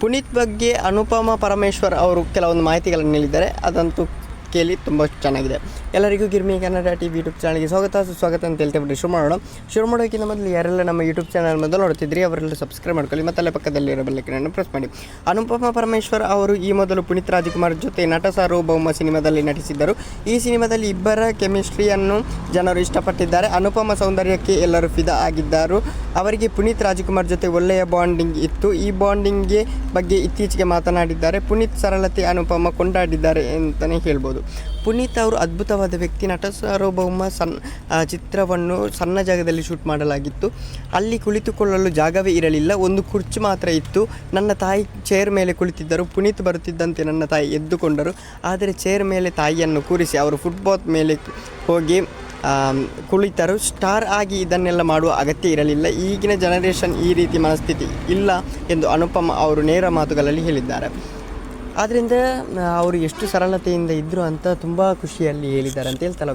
ಪುನೀತ್ ಬಗ್ಗೆ ಅನುಪಮ ಪರಮೇಶ್ವರ್ ಅವರು ಕೆಲವೊಂದು ಮಾಹಿತಿಗಳನ್ನು ನೀಡಿದ್ದಾರೆ. ಅದಂತೂ ಕೇಳಿ ತುಂಬ ಚೆನ್ನಾಗಿದೆ. ಎಲ್ಲರಿಗೂ Girmi Kannada T V YouTube ಚಾನಲ್ಗೆ ಸ್ವಾಗತ. ಸುಸ್ವಾಗತ ಅಂತ ಹೇಳ್ತಾ ಬಿಟ್ಟು ಶುರು ಮಾಡೋಣ. ಶುರು ಮಾಡೋಕ್ಕಿಂತ ಮೊದಲು ಯಾರೆಲ್ಲ ನಮ್ಮ ಯೂಟ್ಯೂಬ್ ಚಾನಲ್ ಮೊದಲು ನೋಡ್ತಿದ್ರಿ, ಅವರೆಲ್ಲ ಸಬ್ಸ್ಕ್ರೈಬ್ ಮಾಡ್ಕೊಳ್ಳಿ, ಮತ್ತು ಅಲ್ಲೇ ಪಕ್ಕದಲ್ಲಿರೋ ಬೆಲ್ಲಕ್ಕನ್ನು ಪ್ರೆಸ್ ಮಾಡಿ. ಅನುಪಮ ಪರಮೇಶ್ವರ್ ಅವರು ಈ ಮೊದಲು ಪುನೀತ್ ರಾಜ್ಕುಮಾರ್ ಜೊತೆ ನಟ ಸಾರ್ವಭೌಮ ಸಿನಿಮಾದಲ್ಲಿ ನಟಿಸಿದ್ದರು. ಈ ಸಿನಿಮಾದಲ್ಲಿ ಇಬ್ಬರ ಕೆಮಿಸ್ಟ್ರಿಯನ್ನು ಜನರು ಇಷ್ಟಪಟ್ಟಿದ್ದಾರೆ. ಅನುಪಮ ಸೌಂದರ್ಯಕ್ಕೆ ಎಲ್ಲರೂ ಫಿದಾ ಆಗಿದ್ದರು. ಅವರಿಗೆ ಪುನೀತ್ ರಾಜ್ಕುಮಾರ್ ಜೊತೆ ಒಳ್ಳೆಯ ಬಾಂಡಿಂಗ್ ಇತ್ತು. ಈ ಬಾಂಡಿಂಗ್ಗೆ ಬಗ್ಗೆ ಇತ್ತೀಚೆಗೆ ಮಾತನಾಡಿದ್ದಾರೆ. ಪುನೀತ್ ಸರಳತೆ ಅನುಪಮ ಕೊಂಡಾಡಿದ್ದಾರೆ ಅಂತಲೇ ಹೇಳ್ಬೋದು. ಪುನೀತ್ ಅವರು ಅದ್ಭುತವಾದ ವ್ಯಕ್ತಿ ನಟ ಸಾರ್ವಭೌಮ ಸನ್ ಚಿತ್ರವನ್ನು ಸಣ್ಣ ಜಾಗದಲ್ಲಿ ಶೂಟ್ ಮಾಡಲಾಗಿತ್ತು. ಅಲ್ಲಿ ಕುಳಿತುಕೊಳ್ಳಲು ಜಾಗವೇ ಇರಲಿಲ್ಲ. ಒಂದು ಕುರ್ಚಿ ಮಾತ್ರ ಇತ್ತು. ನನ್ನ ತಾಯಿ ಚೇರ್ ಮೇಲೆ ಕುಳಿತಿದ್ದರು. ಪುನೀತ್ ಬರುತ್ತಿದ್ದಂತೆ ನನ್ನ ತಾಯಿ ಎದ್ದುಕೊಂಡರು. ಆದರೆ ಚೇರ್ ಮೇಲೆ ತಾಯಿಯನ್ನು ಕೂರಿಸಿ ಅವರು ಫುಟ್ಬಾತ್ ಮೇಲೆ ಹೋಗಿ ಕುಳಿತರು. ಸ್ಟಾರ್ ಆಗಿ ಇದನ್ನೆಲ್ಲ ಮಾಡುವ ಅಗತ್ಯ ಇರಲಿಲ್ಲ. ಈಗಿನ ಜನರೇಷನ್ ಈ ರೀತಿ ಮನಸ್ಥಿತಿ ಇಲ್ಲ ಎಂದು ಅನುಪಮ ಅವರು ನೇರ ಮಾತುಗಳಲ್ಲಿ ಹೇಳಿದ್ದಾರೆ. ಆದ್ದರಿಂದ ಅವರು ಎಷ್ಟು ಸರಳತೆಯಿಂದ ಇದ್ದರು ಅಂತ ತುಂಬ ಖುಷಿಯಲ್ಲಿ ಹೇಳಿದ್ದಾರೆ ಅಂತ ಹೇಳ್ತಲ್ಲ